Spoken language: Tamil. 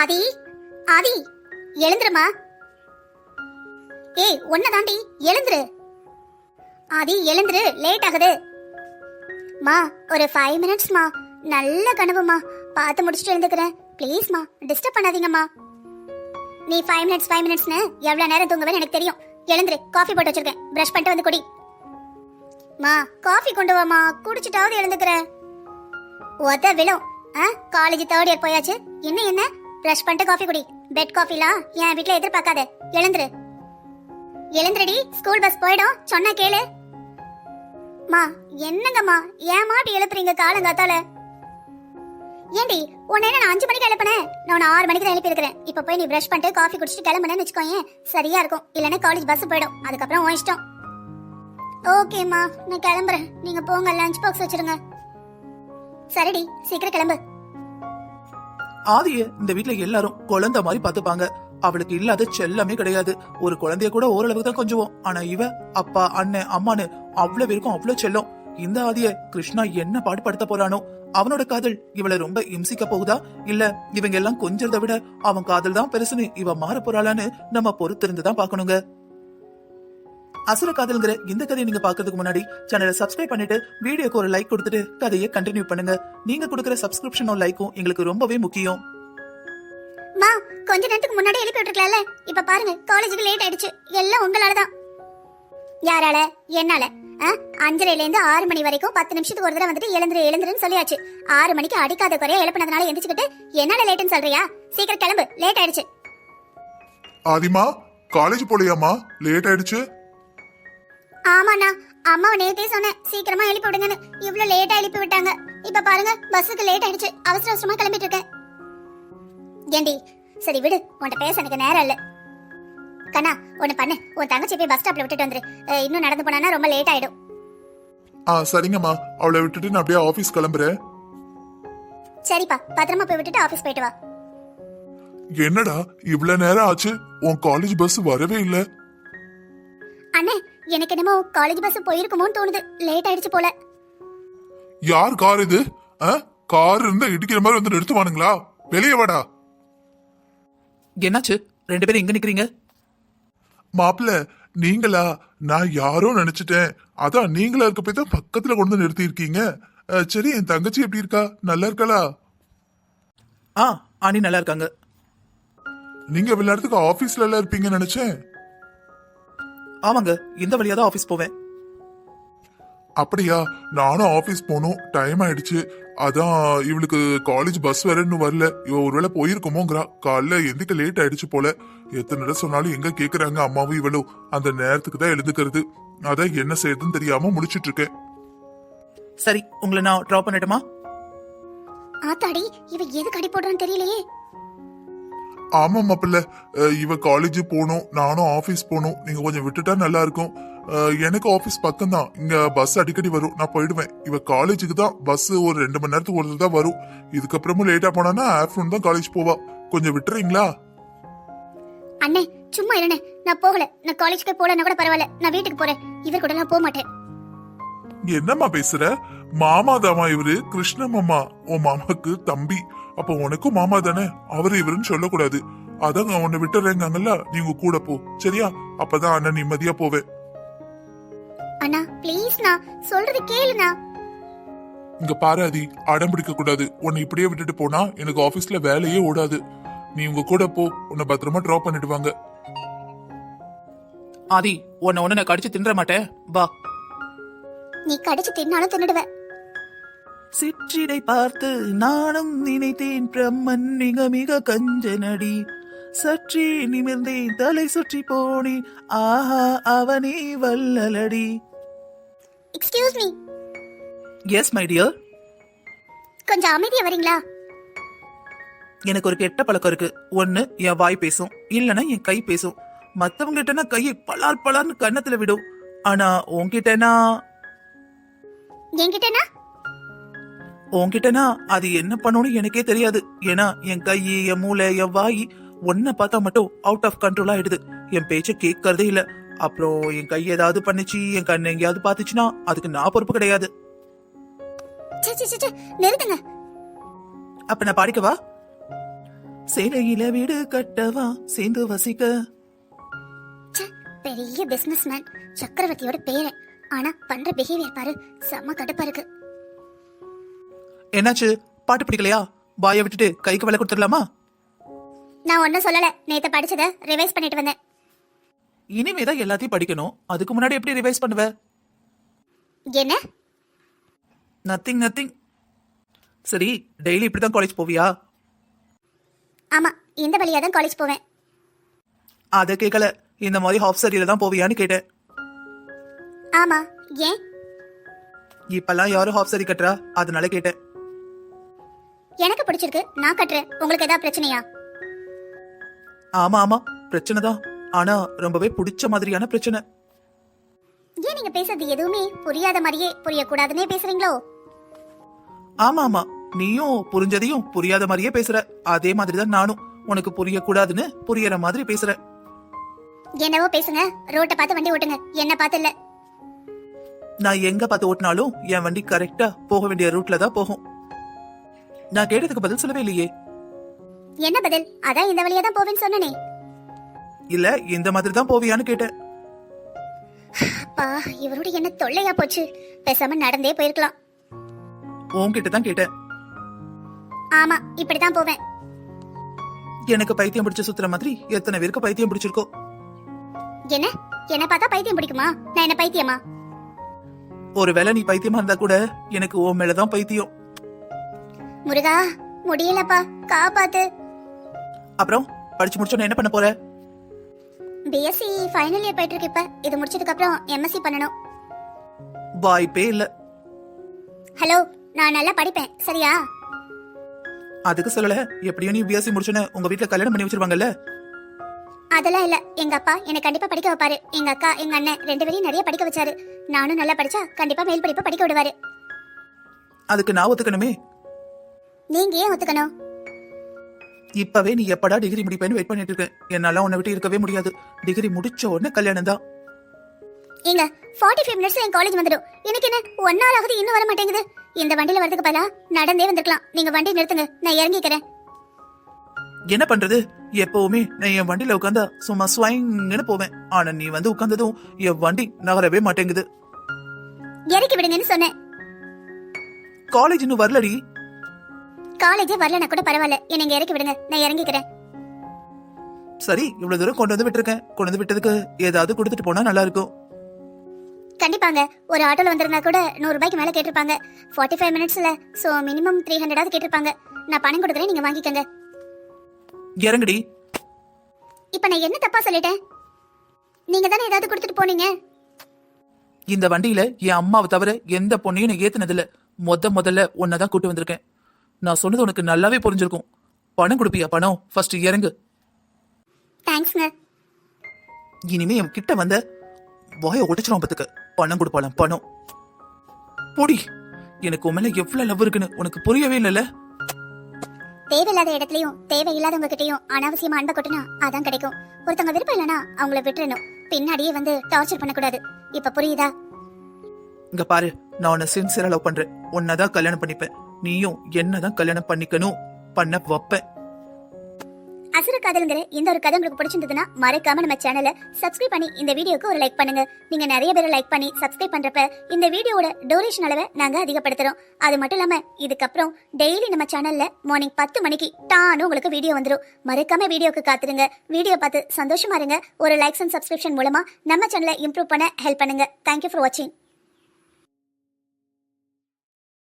ஆதி ஆதி எழுந்துருமா? ஏய் ஒன்ன தாண்டி எழுந்துரு. ஆதி எழுந்துரு லேட் ஆகுது. மா ஒரு ஃபைவ் மினிட்ஸ்மா நல்ல கனவுமா பார்த்து முடிச்சுட்டு எழுந்துக்கிறேன். ப்ளீஸ்மா டிஸ்டர்ப் பண்ணாதீங்கம்மா நீ ஃபைவ் மினிட்ஸ் ஃபைவ் மினிட்ஸ்னு எவ்வளோ நேரம் தூங்குவேன்னு எனக்கு தெரியும். எழுந்துரு காஃபி போட்டு வச்சிருக்கேன். ப்ரஷ் பண்ணிட்டு வந்து குடி. மா காஃபி கொண்டு வாமா குடிச்சிட்டாவது எழுந்துக்கிறேன். ஒத்த விழும். ஆ காலேஜ் தேர்ட் இயர் போயாச்சு. இன்னும் என்ன? ப்ரஷ் பண்ணிட்டு காஃபி குடி. பெட் காஃபிலாம் என் வீட்டில் எதிர்பார்க்காத. எழுந்துரு. எழுந்துருடி ஸ்கூல் பஸ் போயிடும். சொன்னா கேளு. மா என்னங்கம்மா ஏன் மாட்டி எழுப்புறீங்க காலங்காத்தால? ஏண்டி உன்னை நான் அஞ்சு மணிக்கு எழுப்பினேன் நான் ஆறு மணிக்கு தான் எழுப்பி இருக்கிறேன் இப்போ போய் நீ ப்ரஷ் பண்ணிட்டு காஃபி குடிச்சிட்டு கிளம்புனேன்னு வச்சுக்கோயேன். சரியா இருக்கும். இல்லைன்னா காலேஜ் பஸ் போயிடும். அதுக்கப்புறம் உன் இஷ்டம். ஓகேம்மா நான் கிளம்புறேன். நீங்கள் போங்க லஞ்ச் பாக்ஸ் வச்சிருங்க. சரிடி சீக்கிரம் கிளம்பு. ஆதிய இந்த வீட்ல எல்லாரும் குழந்தை மாதிரி பாத்துப்பாங்க அவளுக்கு இல்லாத செல்லமே கிடையாது. ஒரு குழந்தைய கூட ஓரளவுக்கு தான் கொஞ்சுவோம். ஆனா இவ அப்பா அண்ணன் அம்மான்னு அவ்வளவு பேருக்கும் அவ்வளவு செல்லம். இந்த ஆதிய கிருஷ்ணா என்ன பாடுபடுத்த போறானோ அவனோட காதல் இவளை ரொம்ப இம்சிக்க போகுதா? இல்ல இவங்க எல்லாம் கொஞ்சறத விட அவன் காதல் தான் பெருசுன்னு இவ மாற போறாளான்னு நம்ம பொறுத்திருந்து தான் பாக்கணுங்க அசுர காதல்ங்கிற இந்த கதையை நீங்க பாக்குறதுக்கு முன்னாடி சேனலை சப்ஸ்கிரைப் பண்ணிட்டு வீடியோக்கு ஒரு லைக் கொடுத்துட்டு கதையை கண்டினியூ பண்ணுங்க. நீங்க கொடுக்குற சப்ஸ்கிரிப்ஷனும் லைக்கும் எங்களுக்கு ரொம்பவே முக்கியம். மா கொஞ்ச நேரத்துக்கு முன்னாடி எழுப்பி விட்டுருக்கலாம்ல? இப்ப பாருங்க காலேஜுக்கு லேட் ஆயிடுச்சு. எல்லாம் உங்களால தான் யாரால? என்னால. ஆ? அஞ்சரைல இருந்து ஆறு மணி வரைக்கும் பத்து நிமிஷத்துக்கு ஒரு தடவை வந்துட்டு எழுந்துரு எழுந்துருன்னு சொல்லியாச்சு. ஆறு மணிக்கு அடிக்காத குறைய எழுப்பினதுனால எந்திரிச்சுக்கிட்டு என்னால லேட்டுன்னு சொல்றியா? சீக்கிரம் கிளம்பு. லேட் ஆயிடுச்சு. ஆதிமா காலேஜ் போலையாமா லேட் ஆயிடுச்சு. ஆமாண்ணா அம்மாவை நேத்தே சொன்னேன் சீக்கிரமா எழுப்பி விடுங்கன்னு. இவ்வளவு லேட்டா எழுப்பி விட்டாங்க. இப்ப பாருங்க பஸ்ஸுக்கு லேட் ஆயிடுச்சு. அவசர அவசரமா கிளம்பிட்டு இருக்கேன் ஏண்டி சரி விடு உன்கிட்ட பேச எனக்கு நேரம் இல்ல. கண்ணா ஒண்ணு பண்ணு. உன் தங்கச்சி போய் பஸ் ஸ்டாப்ல விட்டுட்டு வந்துரு. இன்னும் நடந்து போனா ரொம்ப லேட் ஆயிடும். ஆ சரிங்கம்மா. அவளை விட்டுட்டு நான் அப்படியே ஆபீஸ் கிளம்புறேன். சரிப்பா பத்திரமா போய் விட்டுட்டு ஆபீஸ் போயிட்டு வா. என்னடா இவ்வளவு நேரம் ஆச்சு? உன் காலேஜ் பஸ் வரவே இல்ல. அண்ணே எனக்கு என்னமோ காலேஜ் பஸ் போயிருக்குமோன்னு தோணுது. லேட் ஆயிடுச்சு போல. யார் கார் இது? ஆ? கார் இருந்தா இடிக்கிற மாதிரி வந்து நிறுத்துவானுங்களா வெளியே வாடா. என்னாச்சு? ரெண்டு பேரும் எங்க நிக்கிறீங்க? மாப்பிள்ள நீங்களா? நான் யாரோ நினைச்சிட்டேன். அதான் நீங்களா இருக்க போய் தான் பக்கத்துல கொண்டு வந்து நிறுத்தி இருக்கீங்க சரி என் தங்கச்சி எப்படி இருக்கா? நல்லா இருக்காளா? ஆ அனி நல்லா இருக்காங்க. நீங்க விளையாடுறதுக்கு ஆபீஸ்ல எல்லாம் இருப்பீங்கன்னு நினைச்சேன். ஆமாங்க இந்த வழியா தான் ஆபீஸ் போவேன். அப்படியா? நானும் ஆபீஸ் போகணும். டைம் ஆயிடுச்சு. அதான் இவளுக்கு காலேஜ் பஸ் வேற இன்னும் வரல. இவ ஒருவேளை போயிருக்குமோங்கிறா. காலைல எந்திக்க லேட் ஆயிடுச்சு போல. எத்தனை தடவை சொன்னாலும் எங்க கேக்குறாங்க அம்மாவும் இவளும். அந்த நேரத்துக்கு தான் எழுந்துக்கிறது. அதான் என்ன செய்யறதுன்னு தெரியாம முடிச்சிட்டு இருக்கேன். சரி உங்களை நான் ட்ராப் பண்ணட்டுமா? ஆத்தாடி இவ எது கடி போடுறான்னு தெரியலையே. ஆமா மாப்பிள்ள. இவ காலேஜ் போகணும் நானும் ஆபீஸ் போகணும். நீங்க கொஞ்சம் விட்டுட்டா நல்லா இருக்கும் எனக்கு ஆபீஸ் பக்கம் தான் இங்க பஸ் அடிக்கடி வரும். நான் போயிடுவேன். இவ காலேஜுக்கு தான் பஸ் ஒரு ரெண்டு மணி நேரத்துக்கு ஒரு தான் வரும். இதுக்கப்புறமும் லேட்டா போனானா ஆஃப்டர்நூன் தான் காலேஜ் போவா. கொஞ்சம் விட்டுறீங்களா? அண்ணே சும்மா இருண்ணே. நான் போகல. நான் காலேஜ்க்கு போலன்னா கூட பரவாயில்ல. நான் வீட்டுக்கு போறேன். இவர் கூட நான் போக மாட்டேன் என்னம்மா பேசுற? மாமா தாமா இவரு. கிருஷ்ண மாமா. உன் மாமாக்கு தம்பி. அப்ப உனக்கும் மாமா தானே? அவரு இவருன்னு சொல்லக்கூடாது. அதாங்க உன்னை விட்டுறேங்கல்ல நீங்க கூட போ. சரியா? அப்பதான் அண்ணன் நிம்மதியா போவேன் அண்ணா ப்ளீஸ்ண்ணா சொல்றது கேளுண்ணா. இங்க பாராதி அடம் பிடிக்க கூடாது. உன்னை இப்படியே விட்டுட்டு போனா எனக்கு ஆபீஸ்ல வேலையே ஓடாது. நீ உங்க கூட போ. உன்னை பத்திரமா டிராப் பண்ணிடுவாங்க. ஆதி உன்னை ஒண்ணு நான் கடிச்சு தின்ற மாட்டேன் வா. நீ கடிச்சு தின்னாலும் தின்னுடுவ. சிற்றிடை பார்த்து நானும் நினைத்தேன் பிரம்மன் மிக மிக கஞ்சனடி. சற்றே நிமிர்ந்தேன் தலை சுற்றி போனேன் ஆஹா அவனே வல்லலடி excuse me yes my dear கொஞ்சம் அமைதியா வரீங்களா? எனக்கு ஒரு கெட்ட பழக்கம் இருக்கு. ஒண்ணு என் வாய் பேசும். இல்லனா என் கை பேசும். மத்தவங்க கிட்டனா கையை பலார் பலார்னு கன்னத்துல விடும். ஆனா உன்கிட்டனா? என்கிட்டனா? உன்கிட்டனா அது என்ன பண்ணணும்னு எனக்கே தெரியாது. ஏன்னா என் கை என் மூளை என் வாய் ஒன்ன பார்த்தா மட்டும் அவுட் ஆஃப் கண்ட்ரோல் ஆயிடுது. என் பேச்ச கேட்கறதே இல்ல. அப்புறம் என் கை ஏதாவது பண்ணுச்சு என் கண்ணு எங்கேயாவது பாத்துச்சுன்னா அதுக்கு நான் பொறுப்பு கிடையாது. சே சே சே, சே நிறுத்துங்க. அப்ப நான் பாடிக்கவா சேலையில வீடு கட்டவா சேர்ந்து வசிக்க. பெரிய பிசினஸ் மேன் சக்கரவர்த்தியோட பேரன். ஆனா பண்ற பிஹேவியர் பாரு செம்ம கடுப்பா இருக்கு. என்னாச்சு? பாட்டு பிடிக்கலையா? பாய விட்டுட்டு கைக்கு வேலை கொடுத்துடலாமா? நான் ஒன்னும் சொல்லல. நேத்து படிச்சத ரிவைஸ் பண்ணிட்டு வந்தேன். இனிமே தான் எல்லாத்தையும் படிக்கணும். அதுக்கு முன்னாடி எப்படி ரிவைஸ் பண்ணுவ? என்ன? நத்திங் நத்திங் சரி டெய்லி இப்படி தான் காலேஜ் போவியா? ஆமா இந்த வழியா தான் காலேஜ் போவேன். அதை கேட்கல. இந்த மாதிரி ஹாஃப் சரியில தான் போவியான்னு கேட்டேன். ஆமா ஏன்? இப்பெல்லாம் யாரும் ஹாஃப் சரி கட்டுறா? அதனால கேட்டேன். எனக்கு பிடிச்சிருக்கு. நான் கட்டுறேன். உங்களுக்கு ஏதாவது பிரச்சனையா? ஆமா ஆமா. பிரச்சனை தான். ஆனா ரொம்பவே பிடிச்ச மாதிரியான பிரச்சனை. ஏன் நீங்க பேசுறது எதுவுமே புரியாத மாதிரியே புரியக்கூடாதுன்னே பேசுறீங்களோ? ஆமா ஆமா. நீயும் புரிஞ்சதையும் புரியாத மாதிரியே பேசுற. அதே மாதிரி தான் நானும். உனக்கு புரியக்கூடாதுன்னு புரியற மாதிரி பேசுற. என்னவோ பேசுங்க. ரோட்டை பார்த்து வண்டி ஓட்டுங்க. என்ன பார்த்து இல்ல. நான் எங்க பார்த்து ஓட்டினாலும் என் வண்டி கரெக்டா போக வேண்டிய ரூட்ல தான் போகும். நான் கேட்டதுக்கு பதில் சொல்லவே இல்லையே. என்ன பதில்? அதான் இந்த வழியா தான் போவேன்னு சொன்னனே. இல்ல இந்த மாதிரி தான் போவியான்னு கேட்டேன். அப்பா இவரோட என்ன தொல்லையா போச்சு? பேசாம நடந்தே போயிருக்கலாம். உன்கிட்ட தான் கேட்டேன். ஆமா இப்படிதான் போவேன். எனக்கு பைத்தியம் பிடிச்ச சுத்துற மாதிரி எத்தனை பேருக்கு பைத்தியம் பிடிச்சிருக்கோ? என்ன? என்ன பார்த்தா பைத்தியம் பிடிக்குமா? நான் என்ன பைத்தியமா? ஒருவேளை நீ பைத்தியமா இருந்தா கூட எனக்கு உன் மேலதான் பைத்தியம். முருகா முடியலப்பா. காப்பாத்து. அப்புறம் படிச்சு முடிச்சோன்னு என்ன பண்ண போற? பிஎஸ்சி ஃபைனல் இயர் போயிட்டு இருக்கு இப்ப. இது முடிச்சதுக்கு அப்புறம் எம்எஸ்சி பண்ணணும். வாய்ப்பே இல்ல. ஹலோ நான் நல்லா படிப்பேன். சரியா? அதுக்கு சொல்லல. எப்படியும் நீ பிஎஸ்சி முடிச்சோன்னு உங்க வீட்ல கல்யாணம் பண்ணி வச்சிருவாங்கல்ல? அதெல்லாம் இல்ல. எங்க அப்பா என்னை கண்டிப்பா படிக்க வைப்பாரு. எங்க அக்கா எங்க அண்ணன் ரெண்டு பேரையும் நிறைய படிக்க வச்சாரு. நானும் நல்லா படிச்சா கண்டிப்பா மேல் படிப்பு படிக்க விடுவாரு. அதுக்கு நான் ஒத்துக்கணுமே. நீங்க ஏன் ஒத்துக்கணும்? இப்பவே நீ எப்படா டிகிரி முடிப்பேன்னு வெயிட் பண்ணிட்டு இருக்கேன் என்னால உன்னை விட்டு இருக்கவே முடியாது. டிகிரி முடிச்ச உடனே கல்யாணம் தான். ஏங்க ஃபார்ட்டி ஃபைவ் மினிட்ஸ் என் காலேஜ் வந்துடும். எனக்கு என்ன ஒன் ஹவர் ஆகுது இன்னும் வர மாட்டேங்குது. இந்த வண்டியில வரதுக்கு பதிலா நடந்தே வந்திருக்கலாம். நீங்க வண்டி நிறுத்துங்க நான் இறங்கிக்கிறேன். என்ன பண்றது? எப்பவுமே நான் என் வண்டியில உட்காந்தா சும்மா ஸ்வைங்கன்னு போவேன். ஆனா நீ வந்து உட்கார்ந்ததும் என் வண்டி நகரவே மாட்டேங்குது. இறக்கி விடுங்கன்னு சொன்னேன். காலேஜ் இன்னும் வரலடி. காலேஜே வரலனா கூட பரவாயில்ல. என்னை இங்க இறக்கி விடுங்க. நான் இறங்கிக்கிறேன். சரி இவ்வளவு தூரம் கொண்டு வந்து விட்டுருக்கேன். கொண்டு வந்து விட்டதுக்கு ஏதாவது கொடுத்துட்டு போனா நல்லா இருக்கும் கண்டிப்பாங்க. ஒரு ஆட்டோல வந்திருந்தா கூட நூறு ரூபாய்க்கு மேல கேட்டிருப்பாங்க. ஃபார்ட்டி ஃபைவ் மினிட்ஸ்ல சோ மினிமம் த்ரீ ஹண்ட்ரடாவது கேட்டிருப்பாங்க. நான் பணம் கொடுக்குறேன் நீங்க வாங்கிக்கோங்க. இறங்குடி. இப்ப நான் என்ன தப்பா சொல்லிட்டேன்? நீங்க தானே ஏதாவது கொடுத்துட்டு போனீங்க? இந்த வண்டியில என் அம்மாவை தவிர எந்த பொண்ணையும் நான் ஏத்துனதில்ல. மொத முதல்ல உன்னதான் கூட்டு வந்திருக்கேன். நான் சொன்னது உனக்கு நல்லாவே புரிஞ்சிருக்கும். பணம் கொடுப்பியா பணம்? ஃபர்ஸ்ட் இறங்கு. தேங்க்ஸ்ங்க இனிமே என் கிட்ட வந்த வாய உடைச்சிரும் பத்துக்கு. பணம் கொடுப்பாளாம் பணம். பொடி எனக்கு உன் மேல எவ்வளவு லவ் இருக்குன்னு உனக்கு புரியவே இல்லைல்ல? தேவையில்லாத இடத்துலயும் தேவையில்லாதவங்க கிட்டயும் அனாவசியமா அன்பை கொட்டினா அதான் கிடைக்கும். ஒருத்தவங்க விருப்பம் இல்லைன்னா அவங்கள விட்டுறணும். பின்னாடியே வந்து டார்ச்சர் பண்ணக்கூடாது. இப்ப புரியுதா? இங்க பாரு நான் உன்னை சின்சியரா லவ் பண்றேன். உன்னதான் கல்யாணம் பண்ணிப்பேன். நீயும் என்னதான் கல்யாணம் பண்ணிக்கணும்? பண்ண வைப்பேன். அசுர காதலுங்கிற இந்த ஒரு கதை உங்களுக்கு பிடிச்சிருந்ததுன்னா மறக்காம நம்ம சேனலை சப்ஸ்கிரைப் பண்ணி இந்த வீடியோக்கு ஒரு லைக் பண்ணுங்க. நீங்க நிறைய பேர் லைக் பண்ணி சப்ஸ்கிரைப் பண்றப்ப இந்த வீடியோவோட டூரேஷன் அளவை நாங்க அதிகப்படுத்துறோம். அது மட்டும் இல்லாம இதுக்கப்புறம் டெய்லி நம்ம சேனல்ல மார்னிங் பத்து மணிக்கு டானு உங்களுக்கு வீடியோ வந்துடும் மறக்காம வீடியோக்கு காத்துருங்க. வீடியோ பார்த்து சந்தோஷமா இருங்க. ஒரு லைக்ஸ் அண்ட் சப்ஸ்கிரிப்ஷன் மூலமா நம்ம சேனலை இம்ப்ரூவ் பண்ண ஹெல்ப் பண்ணுங்க. தேங்க்யூ ஃபார் வாட்சிங்